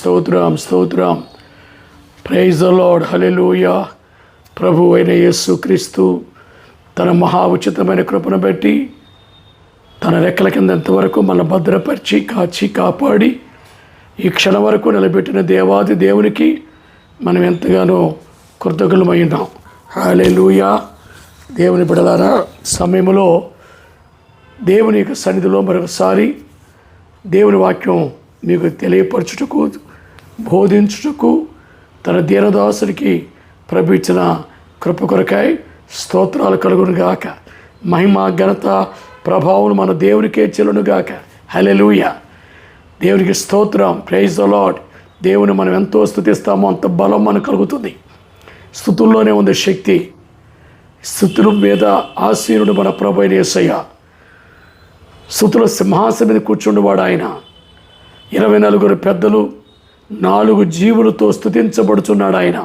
స్తోత్రం స్తోత్రం. Praise lord hallelujah ప్రభు అయిన యేసు క్రీస్తు తన మహా ఉచితమైన కృపను బట్టి తన రెక్కల కింద ఎంతవరకు మన భద్రపరిచి కాచి కాపాడి ఈ క్షణం వరకు నిలబెట్టిన దేవాది దేవునికి మనం ఎంతగానో కృతజ్ఞమై ఉన్నాం. హాలెలూయా దేవుని బిడలారా సమయంలో దేవుని యొక్క సన్నిధిలో మరొకసారి దేవుని వాక్యం మీకు తెలియపరచుటకు బోధించుటకు తన దీనదాసునికి ప్రభించిన కృప కొరకాయ స్తోత్రాలు కలుగును గాక. మహిమ ఘనత ప్రభావం మన దేవునికే చెల్లును గాక. హలెలూయ దేవునికి స్తోత్రం. ప్రైజ్ ద లాడ్ దేవుని మనం ఎంతో స్థుతిస్తామో అంత బలం మనకు కలుగుతుంది. స్థుతుల్లోనే ఉంది శక్తి. స్థుతులు మీద ఆశీనుడు మన ప్రభు అయిన స్థుతుల సింహాసనం మీద కూర్చుండేవాడు ఆయన. ఇరవై నలుగురు పెద్దలు నాలుగు జీవులతో స్థుతించబడుచున్నాడు ఆయన.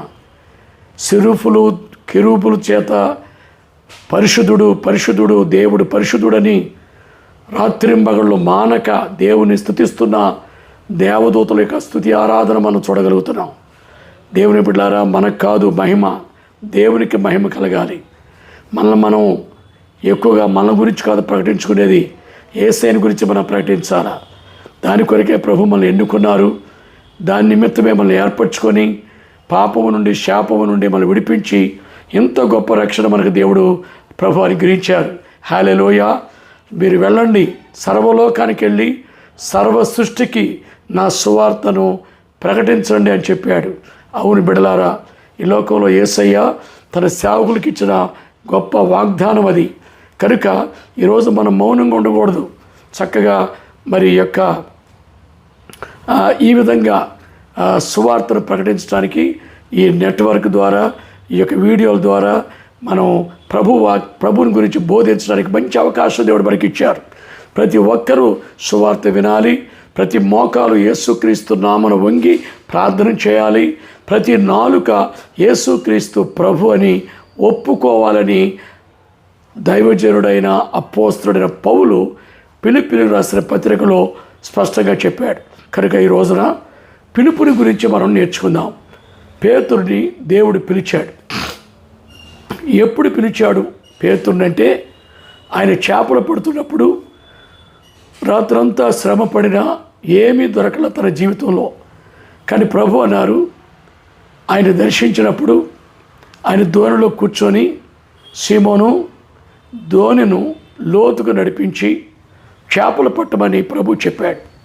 సిరుఫులు కిరూపుల చేత పరిశుద్ధుడు పరిశుద్ధుడు దేవుడు పరిశుద్ధుడని రాత్రింబగళ్ళు మానక దేవుని స్థుతిస్తున్న దేవదూతల యొక్క స్థుతి ఆరాధన మనం చూడగలుగుతున్నాం. దేవుని బిడ్డారా మనకు కాదు మహిమ దేవునికి మహిమ కలగాలి. మనల్ని మనం ఎక్కువగా మన గురించి కాదు ప్రకటించుకునేది ఏసైని గురించి మనం ప్రకటించాలా? దాని కొరకే ప్రభు మనల్ని ఎన్నుకున్నారు. దాని నిమిత్తం మిమ్మల్ని ఏర్పరచుకొని పాపము నుండి శాపము నుండి మనం విడిపించి ఎంత గొప్ప రక్షణ మనకు దేవుడు ప్రభు అనుగ్రహించారు. హాలెలోయ మీరు వెళ్ళండి. సర్వలోకానికి వెళ్ళి సర్వ సృష్టికి నా సువార్తను ప్రకటించండి అని చెప్పాడు. అవును బిడలారా ఈ లోకంలో ఏసయ్య తన సేవకులకి ఇచ్చిన గొప్ప వాగ్దానం అది. కనుక ఈరోజు మనం మౌనంగా ఉండకూడదు. చక్కగా మరి యొక్క ఈ విధంగా సువార్తను ప్రకటించడానికి ఈ నెట్వర్క్ ద్వారా ఈ యొక్క వీడియోల ద్వారా మనం ప్రభు వా- ప్రభుని గురించి బోధించడానికి మంచి అవకాశం దేవుడు మనకి ఇచ్చారు ప్రతి ఒక్కరూ సువార్త వినాలి. ప్రతి మోకాలు యేసుక్రీస్తు నామను వంగి ప్రార్థన చేయాలి. ప్రతి నాలుక యేసుక్రీస్తు ప్రభు అని ఒప్పుకోవాలని దైవజనుడైన అపోస్తుడైన పౌలు పిలుపుని రాసిన పత్రికలో స్పష్టంగా చెప్పాడు. కనుక ఈ రోజున పిలుపుని గురించి మనం నేర్చుకుందాం. పేతుడిని దేవుడు పిలిచాడు. ఎప్పుడు పిలిచాడు? పేతుడినంటే ఆయన చేపలు పడుతున్నప్పుడు రాత్రంతా శ్రమ పడినా ఏమీ దొరకల తన జీవితంలో. కానీ ప్రభు అన్నారు ఆయన దర్శించినప్పుడు ఆయన దోణిలో కూర్చొని సీమోను దోణిను లోతుకు నడిపించి చేపలు పట్టమని ప్రభు చెప్పాడు.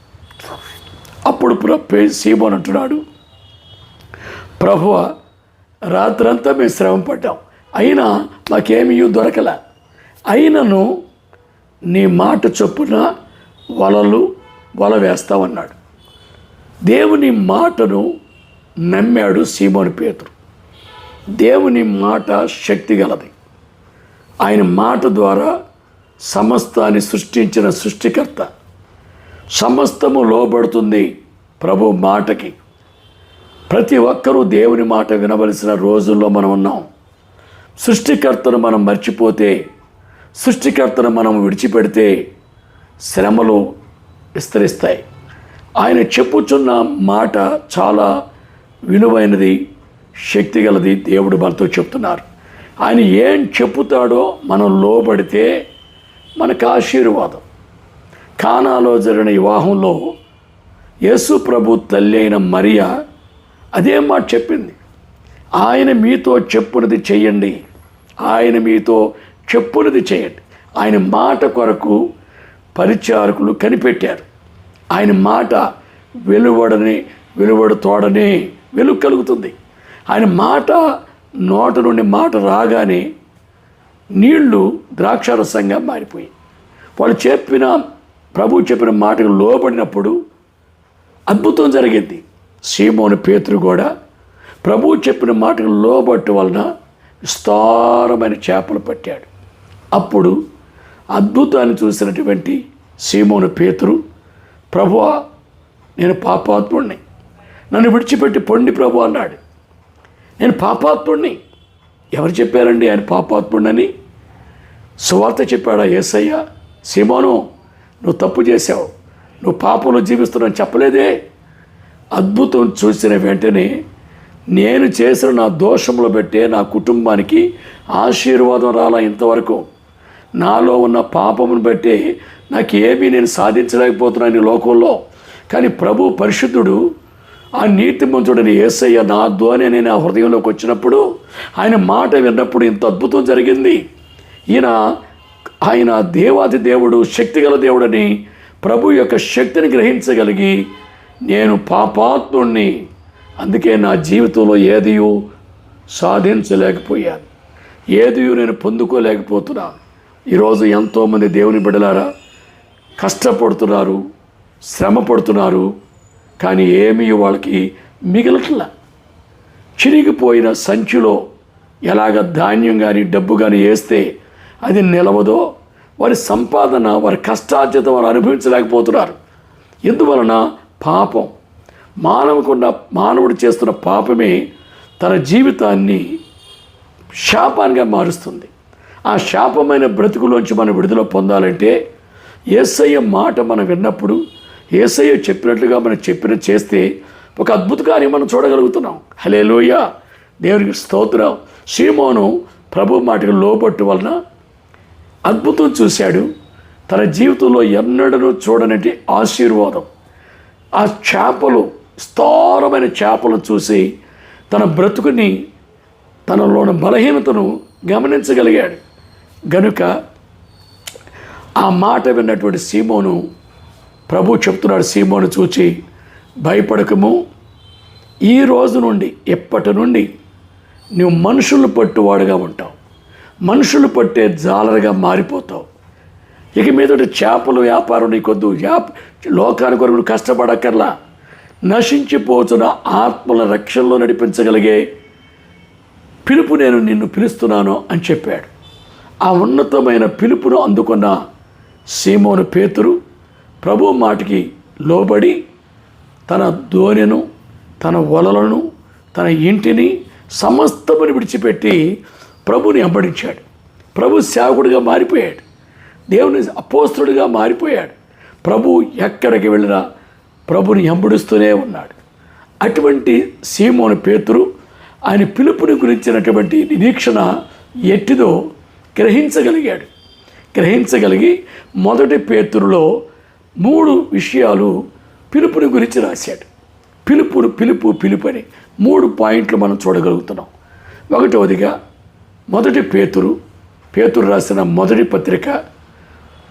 అప్పుడు ప్ర సీమోన్ అంటున్నాడు. ప్రభువ రాత్రంతా మేము శ్రమ పడ్డాం. అయినా మాకేమీ దొరకల. అయినను నీ మాట చొప్పున వలలు వల వేస్తామన్నాడు దేవుని మాటను నమ్మాడు సీమోని పేతురు. దేవుని మాట శక్తి గలది. ఆయన మాట ద్వారా సమస్తాన్ని సృష్టించిన సృష్టికర్త. సమస్తము లోబడుతుంది ప్రభు మాటకి. ప్రతి ఒక్కరూ దేవుని మాట వినవలసిన రోజుల్లో మనం ఉన్నాం. సృష్టికర్తను మనం మర్చిపోతే సృష్టికర్తను మనం విడిచిపెడితే శ్రమలు విస్తరిస్తాయి. ఆయన చెప్పుచున్న మాట చాలా విలువైనది శక్తిగలది దేవుడు మనతో చెప్తున్నారు. ఆయన ఏం చెప్పుతాడో మనం లోబడితే మనకు ఆశీర్వాదం. కానాలో జరిగిన వివాహంలో యేసు ప్రభు తల్లి అయిన మరియా అదే మాట చెప్పింది. ఆయన మీతో చెప్పునది చేయండి. ఆయన మీతో చెప్పునది చేయండి. ఆయన మాట కొరకు పరిచారకులు కనిపెట్టారు. ఆయన మాట వెలువడని వెలువడు తోడనే వెలుగు కలుగుతుంది ఆయన మాట నోట నుండి మాట రాగానే నీళ్ళు ద్రాక్షారసంగా మారిపోయి వాళ్ళు చెప్పిన ప్రభు చెప్పిన మాటకు లోబడినప్పుడు అద్భుతం జరిగింది. సీమోని పేతురు కూడా ప్రభు చెప్పిన మాటకు లోబట్టు వలన విస్తారమైన చేపలు పట్టాడు. అప్పుడు అద్భుతాన్ని చూసినటువంటి సీమోను పేతురు ప్రభువా నేను పాపాత్ముడిని నన్ను విడిచిపెట్టి పొండి ప్రభు అన్నాడు. నేను పాపాత్ముడిని ఎవరు చెప్పారండి ఆయన పాపాత్ముడిని? సువార్త చెప్పాడా ఏసయ్య? సీమోను నువ్వు తప్పు చేశావు. నువ్వు పాపంలో జీవిస్తున్నావు చెప్పలేదే. అద్భుతం చూసిన వెంటనే నేను చేసిన నా దోషంలో పెట్టే నా కుటుంబానికి ఆశీర్వాదం రాలా ఇంతవరకు. నాలో ఉన్న పాపమును బట్టి నాకు ఏమీ నేను సాధించలేకపోతున్నాను ఈ లోకంలో. కానీ ప్రభు పరిశుద్ధుడు ఆ నీతిమంతుడని ఏసయ్య నా ధ్వని నేను ఆ హృదయంలోకి వచ్చినప్పుడు ఆయన మాట విన్నప్పుడు ఇంత అద్భుతం జరిగింది. ఈయన ఆయన దేవాది దేవుడు శక్తిగల దేవుడని ప్రభు యొక్క శక్తిని గ్రహించగలిగి నేను పాపాత్ముణ్ణి. అందుకే నా జీవితంలో ఏదియు సాధించలేకపోయాను. ఏదియు నేను పొందుకోలేకపోతున్నాను. ఈరోజు ఎంతోమంది దేవుని బిడలారా కష్టపడుతున్నారు శ్రమ పడుతున్నారు కానీ ఏమీ వాళ్ళకి మిగలట్లా. చిరిగిపోయిన సంచిలో ఎలాగ ధాన్యం కానీ డబ్బు కానీ వేస్తే అది నిలవదో వారి సంపాదన వారి కష్టార్జిత వారు అనుభవించలేకపోతున్నారు. ఎందువలన? పాపం. మానవకుండా మానవుడు చేస్తున్న పాపమే తన జీవితాన్ని శాపానిగా మారుస్తుంది. ఆ శాపమైన బ్రతుకులోంచి మనం విడుదల పొందాలంటే ఏసయ్య మాట మనం విన్నప్పుడు ఏసయ్య చెప్పినట్లుగా మనం చెప్పిన చేస్తే ఒక అద్భుత కార్యం మనం చూడగలుగుతున్నాం. హలే లోయ దేవునికి స్తోత్రం. శ్రీమోను ప్రభు మాటకు లోబట్టు వలన అద్భుతం చూశాడు. తన జీవితంలో ఎన్నడూ చూడనటి ఆశీర్వాదం. ఆ చేపలు స్థారమైన చేపలు చూసి తన బ్రతుకుని తనలోని బలహీనతను గమనించగలిగాడు. గనుక ఆ మాట విన్నటువంటి సీమోను ప్రభు చెప్తున్నాడు సీమోను చూచి భయపడకము. ఈ రోజు నుండి ఎప్పటి నుండి నువ్వు మనుషులు పట్టువాడుగా ఉంటావు. మనుషులు పట్టే జాలరుగా మారిపోతావు. ఇక మీదటి చేపల వ్యాపారం నీకొద్దు. యాప్ లోకానికి కొరకు కష్టపడక్కర్లా. నశించిపోతున్న ఆత్మల రక్షణలో నడిపించగలిగే పిలుపు నేను నిన్ను పిలుస్తున్నాను అని చెప్పాడు. ఆ ఉన్నతమైన పిలుపును అందుకున్న సీమోను పేతురు ప్రభు మాటికి లోబడి తన దోనెను తన వలలను తన ఇంటిని సమస్తమును విడిచిపెట్టి ప్రభుని అంబడించాడు ప్రభు సేవకుడిగా మారిపోయాడు. దేవుని అపోస్తుడిగా మారిపోయాడు. ప్రభు ఎక్కడికి వెళ్ళినా ప్రభుని ఎంబడిస్తూనే ఉన్నాడు. అటువంటి సీమోని పేతురు ఆయన పిలుపుని గురించినటువంటి నిరీక్షణ ఎట్టిదో గ్రహించగలిగాడు. గ్రహించగలిగి మొదటి పేతురులో మూడు విషయాలు పిలుపుని గురించి రాశాడు. పిలుపును పిలుపు పిలుపు అని మూడు పాయింట్లు మనం చూడగలుగుతున్నాం. ఒకటవదిగా మొదటి పేతురు పేతురు రాసిన మొదటి పత్రిక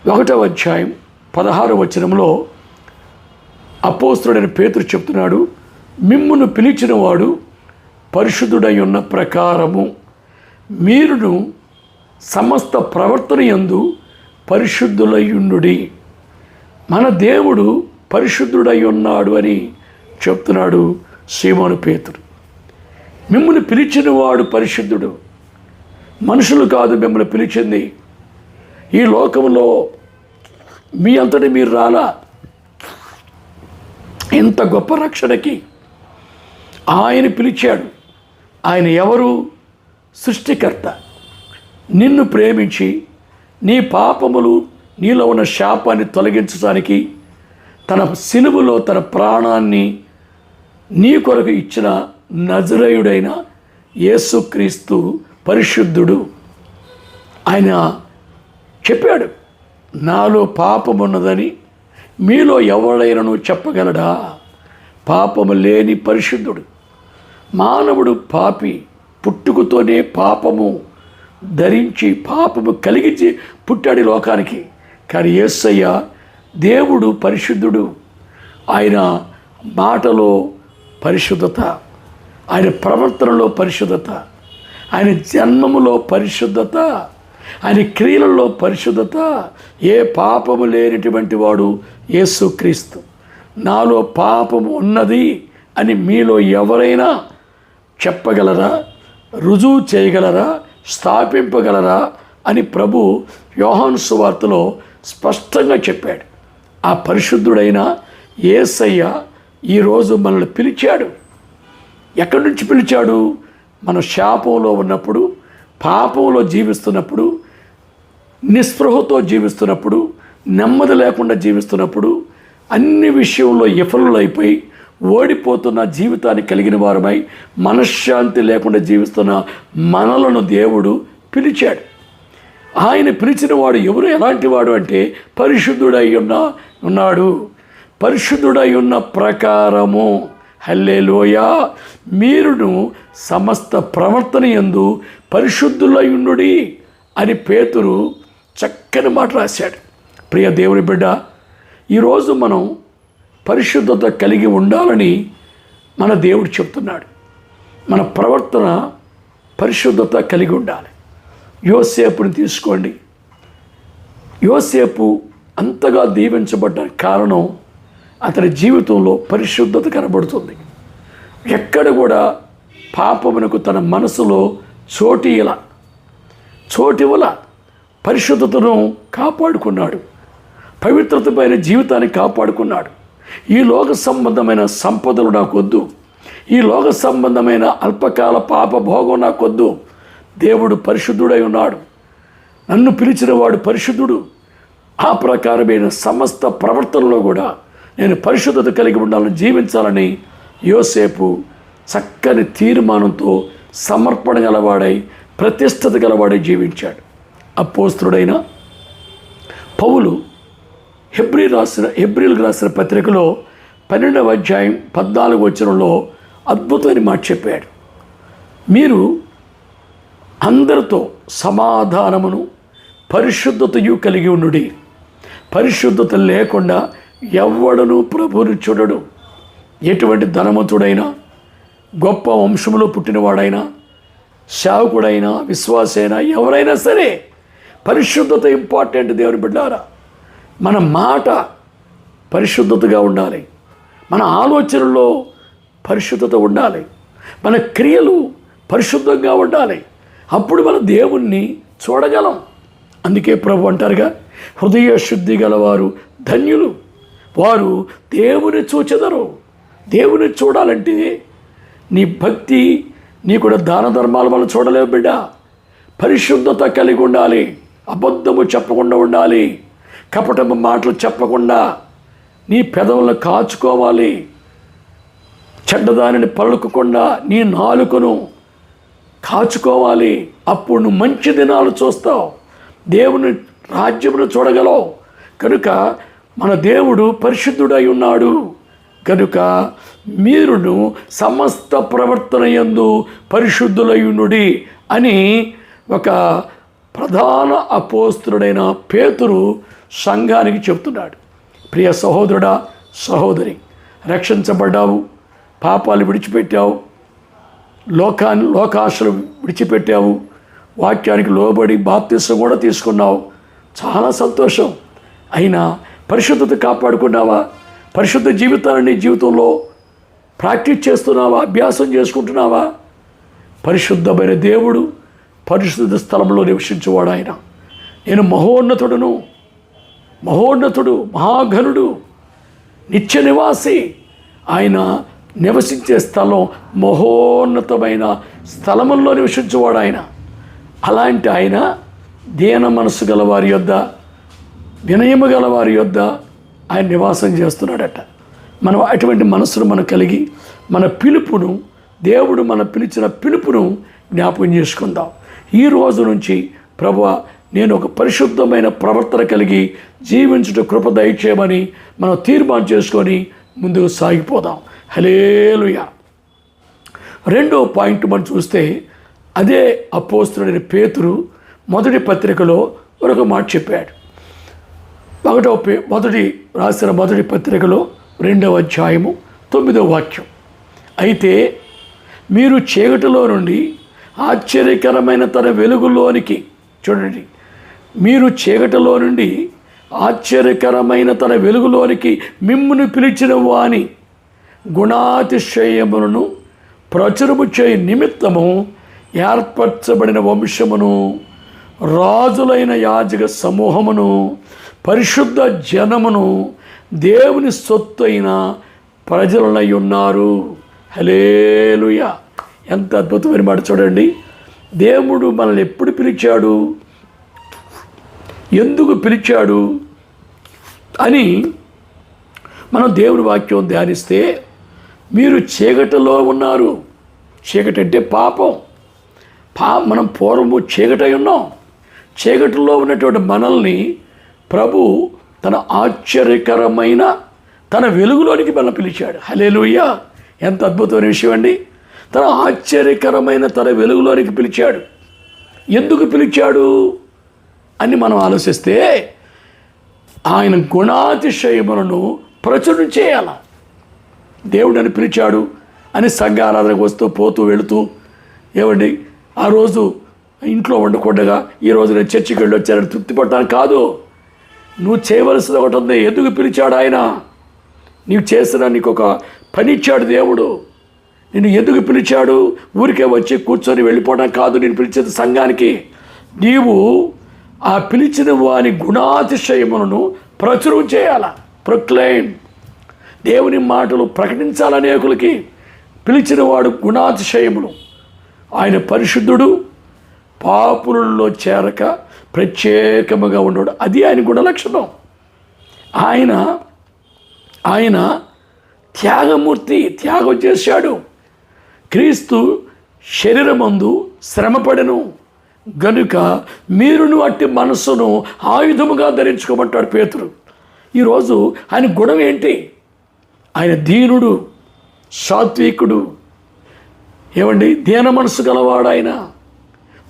ఒకటవ అధ్యాయం పదహారు వచనంలో అపోస్తుడైన పేతురు చెప్తున్నాడు మిమ్మును పిలిచినవాడు పరిశుద్ధుడై ఉన్న ప్రకారము. మీరును సమస్త ప్రవర్తన యందు పరిశుద్ధులయ్యుండుడి. మన దేవుడు పరిశుద్ధుడై ఉన్నాడు అని చెప్తున్నాడు శ్రీమాను పేతుడు మిమ్మల్ని పిలిచిన వాడు పరిశుద్ధుడు. మనుషులు కాదు మిమ్మల్ని పిలిచింది. ఈ లోకంలో మీ అంతటి మీరు రాలా? ఇంత గొప్ప రక్షణకి ఆయన పిలిచాడు. ఆయన ఎవరు? సృష్టికర్త. నిన్ను ప్రేమించి నీ పాపములు నీలో ఉన్న శాపాన్ని తొలగించడానికి తన సిలువలో తన ప్రాణాన్ని నీ కొరకు ఇచ్చిన నజరేయుడైన యేసుక్రీస్తు పరిశుద్ధుడు ఆయన చెప్పాడు నాలో పాపమున్నదని మీలో ఎవడైనను చెప్పగలడా? పాపము లేని పరిశుద్ధుడు మానవుడు పాపి పుట్టుకతోనే పాపము ధరించి పాపము కలిగించి పుట్టాడు లోకానికి. కానీ యేసయ్య దేవుడు పరిశుద్ధుడు ఆయన మాటలో పరిశుద్ధత ఆయన ప్రవర్తనలో పరిశుద్ధత ఆయన జన్మములో పరిశుద్ధత ఆయన క్రియలలో పరిశుద్ధత ఏ పాపము లేనటువంటి వాడు యేసుక్రీస్తు. నాలో పాపము ఉన్నది అని మీలో ఎవరైనా చెప్పగలరా? రుజువు చేయగలరా? స్థాపింపగలరా? అని ప్రభు యోహాను సువార్తలో స్పష్టంగా చెప్పాడు. ఆ పరిశుద్ధుడైన ఏసయ్య ఈరోజు మనల్ని పిలిచాడు. ఎక్కడి నుంచి పిలిచాడు? మన శాపంలో ఉన్నప్పుడు పాపంలో జీవిస్తున్నప్పుడు నిస్పృహతో జీవిస్తున్నప్పుడు నెమ్మది లేకుండా జీవిస్తున్నప్పుడు అన్ని విషయంలో విఫలులైపోయి ఓడిపోతున్న జీవితాన్ని కలిగిన వారమై మనశ్శాంతి లేకుండా జీవిస్తున్న మనలను దేవుడు పిలిచాడు. ఆయన పిలిచిన వాడు ఎవరు? ఎలాంటి వాడు అంటే పరిశుద్ధుడై ఉన్న ఉన్నాడు. పరిశుద్ధుడై ఉన్న ప్రకారము. హల్లేలోయ. మీరును సమస్త ప్రవర్తన ఎందు పరిశుద్ధులై అని పేతురు చక్కని మాట రాశాడు. ప్రియ దేవుని బిడ్డ ఈరోజు మనం పరిశుద్ధత కలిగి ఉండాలని మన దేవుడు చెప్తున్నాడు. మన ప్రవర్తన పరిశుద్ధత కలిగి ఉండాలి. యోసేపుని తీసుకోండి. యోసేపు అంతగా దీవించబడ్డానికి కారణం అతని జీవితంలో పరిశుద్ధత కనబడుతుంది. ఎక్కడ కూడా పాపమునకు తన మనసులో చోటిల చోటివల పరిశుద్ధతను కాపాడుకున్నాడు. పవిత్రతమైన జీవితాన్ని కాపాడుకున్నాడు. ఈ లోక సంబంధమైన సంపదలు నాకొద్దు. ఈ లోక సంబంధమైన అల్పకాల పాప భోగం నాకొద్దు. దేవుడు పరిశుద్ధుడై ఉన్నాడు. నన్ను పిలిచిన వాడు పరిశుద్ధుడు. ఆ ప్రకారమైన సమస్త ప్రవర్తనలో కూడా నేను పరిశుద్ధత కలిగి ఉండాలని జీవించాలని యోసేపు చక్కని తీర్మానంతో సమర్పణ గలవాడై ప్రతిష్టత గలవాడై జీవించాడు. అపోస్తుడైన పౌలు హెబ్రి రాసిన హెబ్రిల్కి రాసిన పత్రికలో పన్నెండవ అధ్యాయం పద్నాలుగు వచనంలో అద్భుతమైన మాట చెప్పాడు. మీరు అందరితో సమాధానమును పరిశుద్ధతయు కలిగి ఉండుడి. పరిశుద్ధత లేకుండా ఎవ్వడను ప్రభువుని చూడడు. ఎటువంటి ధనవంతుడైనా గొప్ప వంశములో పుట్టినవాడైనా శావకుడైనా విశ్వాసైనా ఎవరైనా సరే పరిశుద్ధత ఇంపార్టెంట్ దేవుని బిడ్డారా. మన మాట పరిశుద్ధతగా ఉండాలి. మన ఆలోచనలో పరిశుద్ధత ఉండాలి. మన క్రియలు పరిశుద్ధంగా ఉండాలి. అప్పుడు మన దేవుణ్ణి చూడగలం. అందుకే ప్రభు అంటారుగా హృదయ శుద్ధి గలవారు ధన్యులు. వారు దేవుని చూచెదరు. దేవుని చూడాలంటే నీ భక్తి నీ కూడా దాన ధర్మాలు మనం చూడలేవు బిడ్డ. పరిశుద్ధత కలిగి ఉండాలి. అబద్ధము చెప్పకుండా ఉండాలి. కపటము మాటలు చెప్పకుండా నీ పెదవులను కాచుకోవాలి. చెడ్డదానిని పలుకకుండా నీ నాలుకను కాచుకోవాలి. అప్పుడు నువ్వు మంచి దినాలు చూస్తావు. దేవుని రాజ్యమును చూడగలవు. కనుక మన దేవుడు పరిశుద్ధుడై ఉన్నాడు. కనుక మీరును సమస్త ప్రవర్తన యందు పరిశుద్ధులయునుడి అని ఒక ప్రధాన అపోస్తుడైన పేతురు సంఘానికి చెప్తున్నాడు ప్రియ సహోదరుడా సహోదరి రక్షించబడ్డావు పాపాలు విడిచిపెట్టావు లోకాన్ని లోకాశలు విడిచిపెట్టావు వాక్యానికి లోబడి బాప్తిసం కూడా తీసుకున్నావు. చాలా సంతోషం. అయినా పరిశుద్ధత కాపాడుకున్నావా? పరిశుద్ధ జీవితాన్ని నీ జీవితంలో ప్రాక్టీస్ చేస్తున్నావా? అభ్యాసం చేసుకుంటున్నావా? పరిశుద్ధమైన దేవుడు పరిశుద్ధ స్థలంలో నివసించేవాడు ఆయన. నేను మహోన్నతుడును మహోన్నతుడు మహాఘనుడు నిత్య నివాసి. ఆయన నివసించే స్థలం మహోన్నతమైన స్థలముల్లో నివసించేవాడు ఆయన. అలాంటి ఆయన దీన మనసు గల వారి యొద్ద వినయము గల వారి యొద్ద ఆయన నివాసం చేస్తున్నాడట. మనం అటువంటి మనసును మనం కలిగి మన పిలుపును దేవుడు మన పిలిచిన పిలుపును జ్ఞాపకం చేసుకుందాం. ఈ రోజు నుంచి ప్రభు నేను ఒక పరిశుద్ధమైన ప్రవర్తన కలిగి జీవించుట కృప దయచేయమని మనం తీర్మానం చేసుకొని ముందుకు సాగిపోదాం. హలేలుయ రెండో పాయింట్ మనం చూస్తే అదే అపోస్తుడైన పేతురు మొదటి పత్రికలో ఒక మాట చెప్పాడు. ఒకటో మొదటి రాసిన మొదటి పత్రికలో రెండవ అధ్యాయము తొమ్మిదవ వాక్యం. అయితే మీరు చీకటిలో నుండి ఆశ్చర్యకరమైన తన వెలుగులోనికి చూడండి మీరు చీకటిలో నుండి ఆశ్చర్యకరమైన తన వెలుగులోనికి మిమ్మును పిలిచిన వాని గుణాతిశయములను ప్రచురము చేయ నిమిత్తము ఏర్పరచబడిన వంశమును రాజులైన యాజక సమూహమును పరిశుద్ధ జనమును దేవుని సొత్తు అయిన ప్రజలనై ఉన్నారు. హలేలుయ ఎంత అద్భుతమైన మాట చూడండి. దేవుడు మనల్ని ఎప్పుడు పిలిచాడు? ఎందుకు పిలిచాడు? అని మనం దేవుని వాక్యం ధ్యానిస్తే మీరు చీకటిలో ఉన్నారు. చీకటి అంటే పాపం. పా మనం పూర్వము చీకటై ఉన్నాం. చీకటిలో ఉన్నటువంటి మనల్ని ప్రభు తన ఆశ్చర్యకరమైన తన వెలుగులోనికి మనం పిలిచాడు. హలేలుయ్య ఎంత అద్భుతమైన విషయం అండి. తన ఆశ్చర్యకరమైన తన వెలుగులోనికి పిలిచాడు. ఎందుకు పిలిచాడు అని మనం ఆలోచిస్తే ఆయన గుణాతిశయములను ప్రచురణ చేయాల. దేవుడని పిలిచాడు అని సంఘారాధనకు వస్తూ పోతూ వెళుతూ ఏమండి ఆ రోజు ఇంట్లో వండకుండగా ఈ రోజు నేను చర్చికి వెళ్ళి వచ్చానని తృప్తి పడతాను కాదు. నువ్వు చేయవలసిన ఒకటి ఉంది. ఎందుకు పిలిచాడు ఆయన? నీవు చేసిన నీకు ఒక పని ఇచ్చాడు దేవుడు. నిన్ను ఎందుకు పిలిచాడు? ఊరికే వచ్చి కూర్చొని వెళ్ళిపోవడం కాదు నేను పిలిచేది సంఘానికి. నీవు ఆ పిలిచిన వాని గుణాతిశయములను ప్రచురం చేయాల. ప్రొక్లెయిన్ దేవుని మాటలు ప్రకటించాలనేకులకి పిలిచిన వాడు గుణాతిశయములు. ఆయన పరిశుద్ధుడు. పాపులలో చేరక ప్రత్యేకముగా ఉండడు. అది ఆయన గుణలక్షణం ఆయన ఆయన త్యాగమూర్తి త్యాగం చేశాడు. క్రీస్తు శరీరమందు శ్రమపడను. గనుక మీరును అట్టి మనస్సును ఆయుధముగా ధరించుకోమంటాడు పేతురు. ఈరోజు ఆయన గుణం ఏంటి? ఆయన దీనుడు సాత్వికుడు. ఏమండి? దీన మనసు గలవాడు ఆయన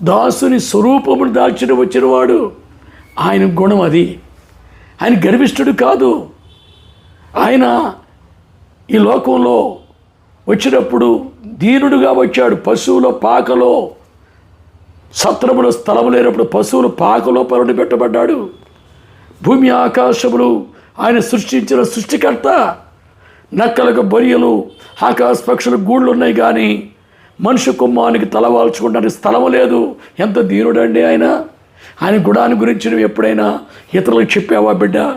దాసుని స్వరూపమును దాల్చిన వచ్చినవాడు. ఆయన గుణం అది. ఆయన గర్విష్ఠుడు కాదు. ఆయన ఈ లోకంలో వచ్చినప్పుడు దీనుడుగా వచ్చాడు. పశువుల పాకలో సత్రములో స్థలం లేనప్పుడు పశువుల పాకలో పరుడు పెట్టబడ్డాడు. భూమి ఆకాశములు ఆయన సృష్టించిన సృష్టికర్త. నక్కలకు బొరియలు ఆకాశ పక్షులు గూళ్ళు ఉన్నాయి కానీ మనిషి కుమ్మానికి తలవాల్చుకోవడానికి స్థలం లేదు. ఎంత దీనుడండి ఆయన? ఆయన గుడాన్ని గురించి నువ్వు ఎప్పుడైనా ఇతరులకు చెప్పావా బిడ్డ?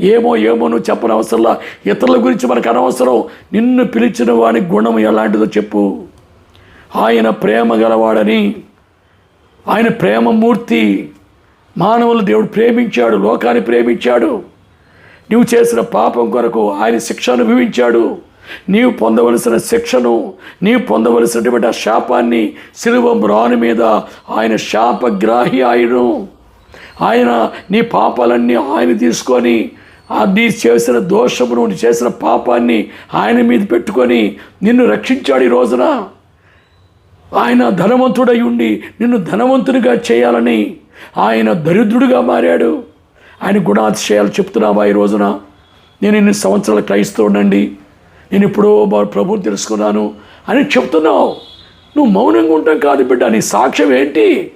ఏమో ఏమో నువ్వు చెప్పని అవసరంలా. ఇతరుల గురించి మనకు అనవసరం. నిన్ను పిలిచిన వాని గుణం ఎలాంటిదో చెప్పు. ఆయన ప్రేమ గలవాడని. ఆయన ప్రేమమూర్తి మానవులు దేవుడు ప్రేమించాడు లోకాన్ని ప్రేమించాడు. నువ్వు చేసిన పాపం కొరకు ఆయన శిక్ష అనుభవించాడు నీవు పొందవలసిన శిక్షను నీవు పొందవలసినటువంటి ఆ శాపాన్ని సిలువ మ్రాను మీద ఆయన శాపగ్రాహి ఆయను. ఆయన నీ పాపాలన్నీ ఆయన తీసుకొని నీ చేసిన దోషమును నీ చేసిన పాపాన్ని ఆయన మీద పెట్టుకొని నిన్ను రక్షించాడు ఈ రోజున. ఆయన ధనవంతుడై ఉండి నిన్ను ధనవంతునిగా చేయాలని ఆయన దరిద్రుడిగా మారాడు. ఆయన గుణాతిశయాలు చెప్తున్నావా ఈ రోజున? నేను ఇన్ని సంవత్సరాలు క్రైస్తవుడండి నేను ఎప్పుడో ప్రభువు ప్రభువుని తెలుసుకున్నాను అని చెప్తున్నావు. నువ్వు మౌనంగా ఉంటాం కాదు బిడ్డ నీ సాక్ష్యం ఏంటి?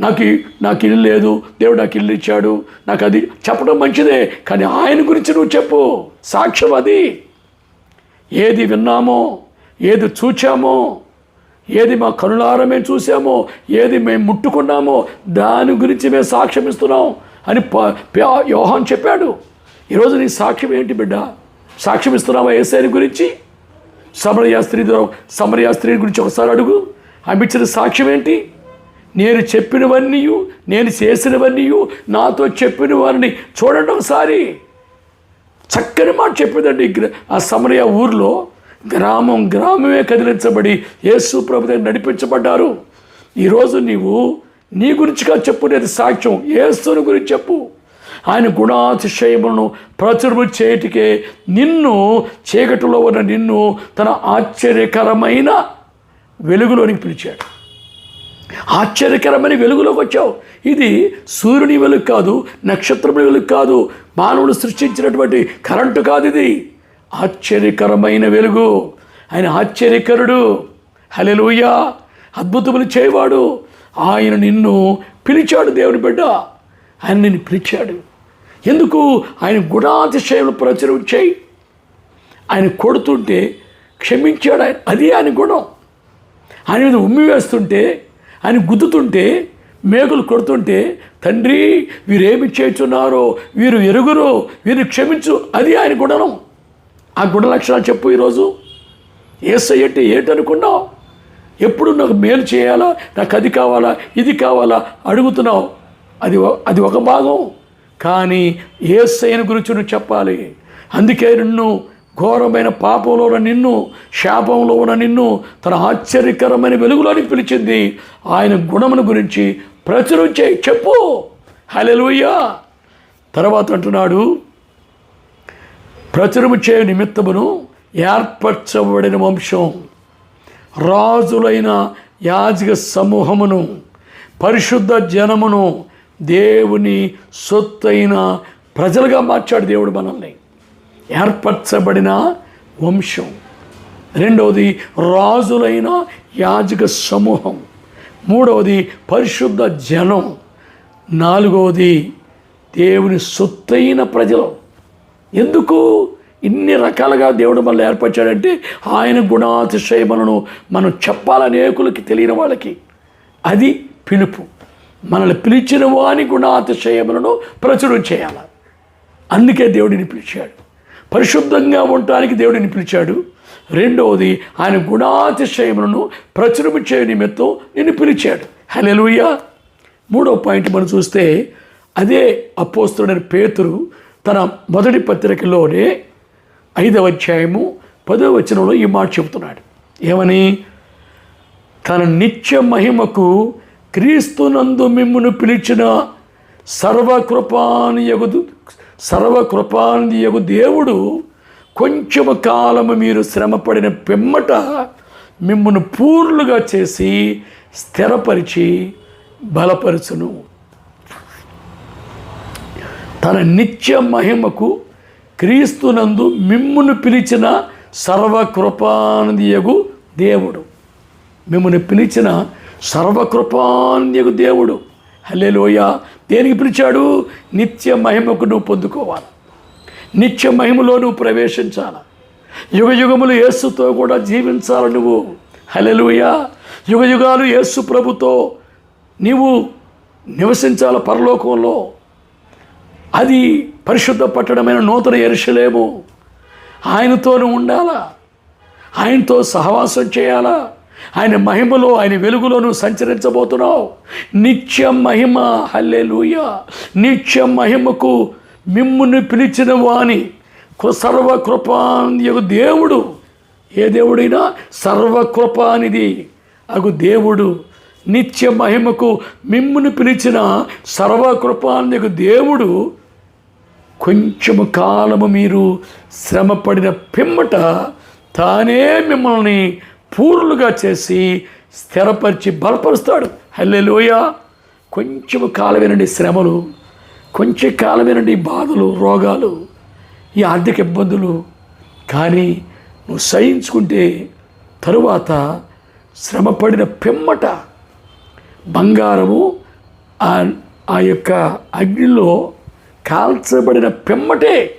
నాకు నాకు ఇల్లు లేదు దేవుడు నాకు ఇల్లు ఇచ్చాడు నాకు అది చెప్పడం మంచిదే కానీ ఆయన గురించి నువ్వు చెప్పు. సాక్ష్యం అది. ఏది విన్నామో ఏది చూచామో ఏది మా కనులార మేము చూసామో ఏది మేము ముట్టుకున్నామో దాని గురించి మేము సాక్ష్యం ఇస్తున్నాం అని ప- యోహాన్ చెప్పాడు. ఈరోజు నీ సాక్ష్యం ఏంటి బిడ్డ? సాక్ష్యం ఇస్తున్నావా ఏసైని గురించి? సమరయా స్త్రీ సమరయా స్త్రీ గురించి ఒకసారి అడుగు. ఆమె ఇచ్చిన సాక్ష్యం ఏంటి? నేను చెప్పినవన్నీ నేను చేసినవన్నీ నాతో చెప్పిన వారిని చూడండి ఒకసారి. చక్కని మాట చెప్పిందండి ఆ సమరయ ఊర్లో గ్రామం గ్రామమే కదిలించబడి యేసు ప్రభు నడిపించబడ్డారు. ఈరోజు నీవు నీ గురించిగా చెప్పు నేను సాక్ష్యం. యేసుని గురించి చెప్పు. ఆయన గుణాతిశయములను ప్రచురము చేయటికే నిన్ను చీకటిలో ఉన్న నిన్ను తన ఆశ్చర్యకరమైన వెలుగులోనికి పిలిచాడు. ఆశ్చర్యకరమైన వెలుగులోకి వచ్చావు. ఇది సూర్యుని వెలుగు కాదు నక్షత్రముల వెలుగు కాదు మానవుడు సృష్టించినటువంటి కరెంటు కాదు ఇది. ఆశ్చర్యకరమైన వెలుగు. ఆయన ఆశ్చర్యకరుడు. హలెలూయ అద్భుతములు చేయవాడు. ఆయన నిన్ను పిలిచాడు దేవుని బిడ్డ. ఆయన నిన్ను పిలిచాడు. ఎందుకు? ఆయన గుణాతిశయములు ప్రచురం చేయి. ఆయన కొడుతుంటే క్షమించాడు ఆయన. అది ఆయన గుణం. ఆయన మీద ఉమ్మి వేస్తుంటే ఆయన గుద్దుతుంటే మేకులు కొడుతుంటే తండ్రి వీరేమి చేస్తున్నారో? వీరు ఎరుగురు. వీరు క్షమించు. అది ఆయన గుణం. ఆ గుణ లక్షణాలు చెప్పు ఈరోజు. ఏసై అంటే ఏంటనుకున్నావు? ఎప్పుడు నాకు మేలు చేయాలా? నాకు అది కావాలా? ఇది కావాలా? అడుగుతున్నావు. అది అది ఒక భాగం. కానీ ఏసైన గురించి నువ్వు చెప్పాలి. అందుకే నిన్ను ఘోరమైన పాపంలో ఉన్న నిన్ను శాపంలో ఉన్న నిన్ను తన ఆశ్చర్యకరమైన వెలుగులోనికి పిలిచింది. ఆయన గుణమును గురించి ప్రచురించే చెప్పు. హలెలుయ్యా తర్వాత అంటున్నాడు ప్రచురము చేయ నిమిత్తమును ఏర్పరచబడిన వంశం రాజులైన యాజక సమూహమును పరిశుద్ధ జనమును దేవుని సొత్తైన ప్రజలుగా మార్చాడు దేవుడు మనల్ని. ఏర్పరచబడిన వంశం. రెండవది రాజులైన యాజక సమూహం. మూడవది పరిశుద్ధ జనం. నాలుగవది దేవుని సొత్తైన ప్రజలు. ఎందుకు ఇన్ని రకాలుగా దేవుడు మనల్ని ఏర్పరిచాడంటే ఆయన గుణాతిశయములను మనం చెప్పాలనేకులకి తెలియని వాళ్ళకి. అది పిలుపు. మనల్ని పిలిచిన వాని గుణాతిశయములను ప్రచురం చేయాలి. అందుకే దేవుడిని పిలిచాడు. పరిశుద్ధంగా ఉండటానికి దేవుడిని పిలిచాడు. రెండవది ఆయన గుణాతిశయములను ప్రచురము చేయ నిమిత్తం నిన్ను పిలిచాడు. హలెలుయ్య మూడో పాయింట్ మనం చూస్తే అదే అపోస్తుడైన పేతురు తన మొదటి పత్రికలోనే ఐదవ అధ్యాయము పదవ వచనంలో ఈ మాట చెబుతున్నాడు. ఏమని? తన నిత్య మహిమకు క్రీస్తునందు మిమ్మును పిలిచిన సర్వకృపాని ఎగుదు సర్వకృపాని ఎగు దేవుడు కొంచెము కాలము మీరు శ్రమపడిన పిమ్మట మిమ్మును పూర్లుగా చేసి స్థిరపరిచి బలపరచును. తన నిత్య మహిమకు క్రీస్తునందు మిమ్మును పిలిచిన సర్వకృపానందియగు దేవుడు. మిమ్మల్ని పిలిచిన సర్వకృపాన్యగు దేవుడు. హల్లెలూయ. దేనికి పిలిచాడు? నిత్య మహిమకు నువ్వు పొందుకోవాలి. నిత్య మహిమలో నువ్వు ప్రవేశించాలి. యుగ యుగములు యేసుతో కూడా జీవించాలి నువ్వు. హలెలుయ యుగ యుగాలు యేసు ప్రభుతో నీవు నివసించాలి పరలోకంలో. అది పరిశుద్ధ పట్టణమైన నూతన ఎరుషలేము ఆయనతోనూ ఉండాలా? ఆయనతో సహవాసం చేయాలా? ఆయన మహిమలో ఆయన వెలుగులోను సంచరించబోతున్నావు. నిత్య మహిమ హల్లెలూయ. నిత్య మహిమకు మిమ్ముని పిలిచిన వాణి సర్వకృపానియగు దేవుడు. ఏ దేవుడైనా సర్వకృపానిది అగు దేవుడు. నిత్య మహిమకు మిమ్మును పిలిచిన సర్వకృపానియగు దేవుడు. కొంచెము కాలము మీరు శ్రమపడిన పిమ్మట తానే మిమ్మల్ని పూర్లుగా చేసి స్థిరపరిచి బలపరుస్తాడు. హల్లెలోయ. కొంచెం కాలమేనండి శ్రమలు కొంచెం కాలమేనండి బాధలు రోగాలు ఈ ఆర్థిక ఇబ్బందులు. కానీ నువ్వు సహించుకుంటే తరువాత శ్రమపడిన పిమ్మట బంగారము ఆ ఆ యొక్క అగ్నిలో కాల్చబడిన పిమ్మటే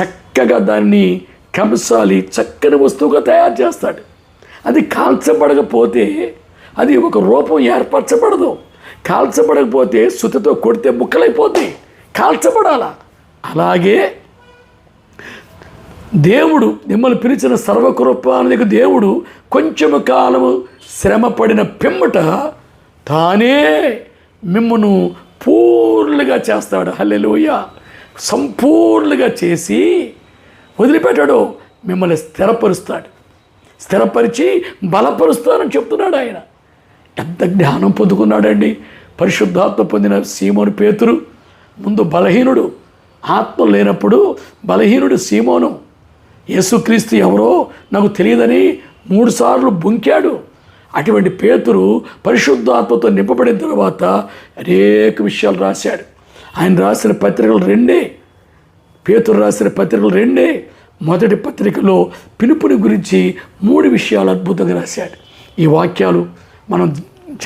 చక్కగా దాన్ని కంసాలి చక్కని వస్తువుగా తయారు చేస్తాడు. అది కాల్చబడకపోతే అది ఒక రూపం ఏర్పరచబడదు. కాల్చబడకపోతే సుతితో కొడితే ముక్కలైపోతాయి. కాల్చబడాల? అలాగే దేవుడు మిమ్మల్ని పిలిచిన సర్వకృపానికి దేవుడు కొంచెము కాలము శ్రమపడిన పిమ్మట తానే మిమ్మను పూర్ణగా చేస్తాడు. హల్లెలూయ. సంపూర్ణగా చేసి వదిలిపెట్టాడు. మిమ్మల్ని స్థిరపరుస్తాడు. స్థిరపరిచి బలపరుస్తానని చెప్తున్నాడు ఆయన. ఎంత జ్ఞానం పొందుకున్నాడండి. పరిశుద్ధాత్మ పొందిన సీమోను పేతురు ముందు బలహీనుడు ఆత్మ లేనప్పుడు బలహీనుడు సీమోను. యేసుక్రీస్తు ఎవరో నాకు తెలియదని మూడుసార్లు బుంకాడు. అటువంటి పేతురు పరిశుద్ధాత్మతో నింపబడిన తర్వాత అనేక విషయాలు రాశాడు. ఆయన రాసిన పత్రికలు రెండే. పేతురు రాసిన పత్రికలు రెండే. మొదటి పత్రికలో పిలుపుని గురించి మూడు విషయాలు అద్భుతంగా రాశాడు. ఈ వాక్యాలు మనం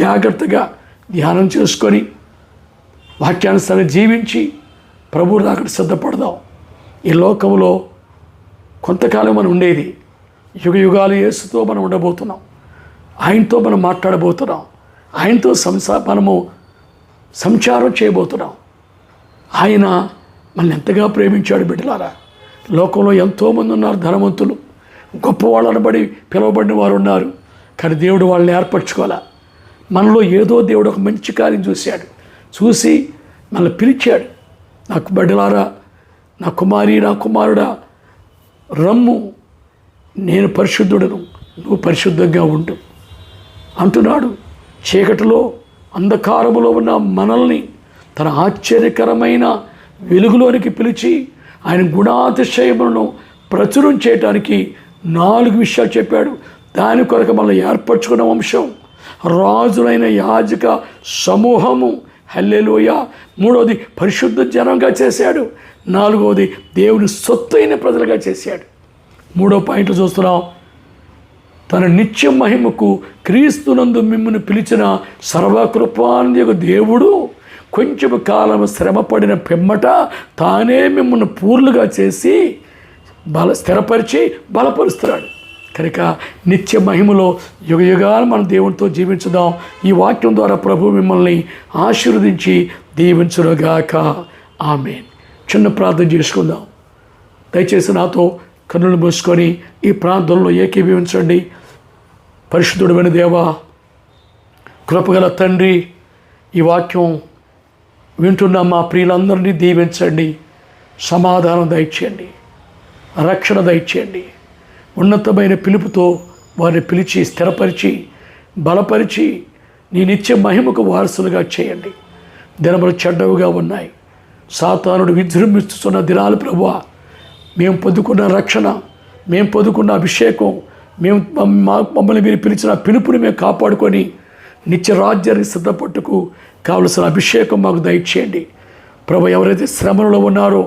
జాగ్రత్తగా ధ్యానం చేసుకొని వాక్యానుసారం జీవించి ప్రభు రాకడ సిద్ధపడదాం. ఈ లోకంలో కొంతకాలం మనం ఉండేది యుగ యుగాలు యేసుతో మనం ఉండబోతున్నాం ఆయనతో మనం మాట్లాడబోతున్నాం ఆయనతో సంసా మనము సంచారం చేయబోతున్నాం. ఆయన మనల్ని ఎంతగా ప్రేమించాడు బిడ్డలారా? లోకంలో ఎంతోమంది ఉన్నారు ధనవంతులు. గొప్పవాళ్ళు బడి పిలువబడిన వారు ఉన్నారు కానీ దేవుడు వాళ్ళని ఏర్పరచుకోవాలా? మనలో ఏదో దేవుడు ఒక మంచి కార్యం చూశాడు. చూసి మనల్ని పిలిచాడు. నాకు బడిలారా నా కుమారి నా కుమారుడా రమ్ము. నేను పరిశుద్ధుడను. నువ్వు పరిశుద్ధంగా ఉండు. అంటున్నాడు. చీకటిలో అంధకారములో ఉన్న మనల్ని తన ఆశ్చర్యకరమైన వెలుగులోనికి పిలిచి ఆయన గుణాతిశయములను ప్రచురం చేయటానికి నాలుగు విషయాలు చెప్పాడు. దాని కొరకు మనం ఏర్పరచుకున్న వంశం రాజులైన యాజక సమూహము. హల్లెలోయ. మూడవది పరిశుద్ధ జనంగా చేశాడు. నాలుగవది దేవుని సొత్తైన ప్రజలుగా చేశాడు. మూడో పాయింట్ చూస్తున్నాం. తన నిత్య మహిమకు క్రీస్తునందు మిమ్మల్ని పిలిచిన సర్వకృపాన్యకు దేవుడు కొంచెం కాలం శ్రమపడిన పిమ్మట తానే మిమ్మల్ని పూర్లుగా చేసి బల స్థిరపరిచి బలపరుస్తున్నాడు. కనుక నిత్య మహిమలో యుగ యుగాలు మన దేవునితో జీవించుదాం. ఈ వాక్యం ద్వారా ప్రభు మిమ్మల్ని ఆశీర్వదించి దీవించునుగాక. ఆమె చిన్న ప్రార్థన చేసుకుందాం. దయచేసి నాతో కన్నులు మూసుకొని ఈ ప్రాంతంలో ఏకీభవించండి. పరిశుద్ధుడమైన దేవా కృపగల తండ్రి ఈ వాక్యం వింటున్న మా ప్రియులందరినీ దీవించండి. సమాధానం దయచేయండి. రక్షణ దయచేయండి. ఉన్నతమైన పిలుపుతో వారిని పిలిచి స్థిరపరిచి బలపరిచి నీ నిత్య మహిమకు వారసులుగా చేయండి. దినములు చెడ్డవుగా ఉన్నాయి. సాతానుడు విజృంభిస్తున్న దినాలు ప్రభు మేము పొందుకున్న రక్షణ మేము పొందుకున్న అభిషేకం మేము మమ్మల్ని మీరు పిలిచిన పిలుపుని మేము కాపాడుకొని నిత్య రాజ్యాన్ని సిద్ధపట్టుకు కావలసిన అభిషేకం మాకు దయచేయండి. ప్రభు ఎవరైతే శ్రమలో ఉన్నారో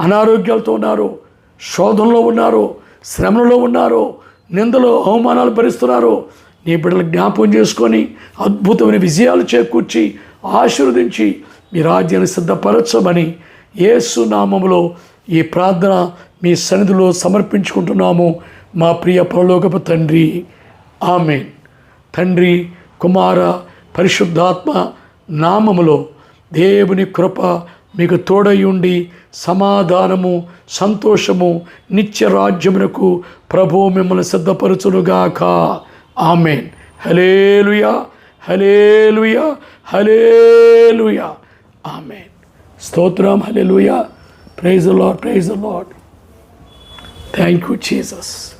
అనారోగ్యాలతో ఉన్నారో శోధనలో ఉన్నారో శ్రమలో ఉన్నారో నిందలో అవమానాలు భరిస్తున్నారో నీ బిడ్డలు జ్ఞాపకం చేసుకొని అద్భుతమైన విజయాలు చేకూర్చి ఆశీర్వదించి మీ రాజ్యాన్ని సిద్ధపరచమని యేసు నామములో ఈ ప్రార్థన మీ సన్నిధిలో సమర్పించుకుంటున్నాము. మా ప్రియ పరలోకపు తండ్రి ఆమె తండ్రి కుమార పరిశుద్ధాత్మ నామములో దేవుని కృప మీకు తోడై ఉండి సమాధానము సంతోషము నిత్య రాజ్యమునకు ప్రభు మిమ్మల్ని సిద్ధపరచునుగాక. Amen. Hallelujah hallelujah hallelujah amen. స్తోత్రం hallelujah praise lord praise lord thank you Jesus.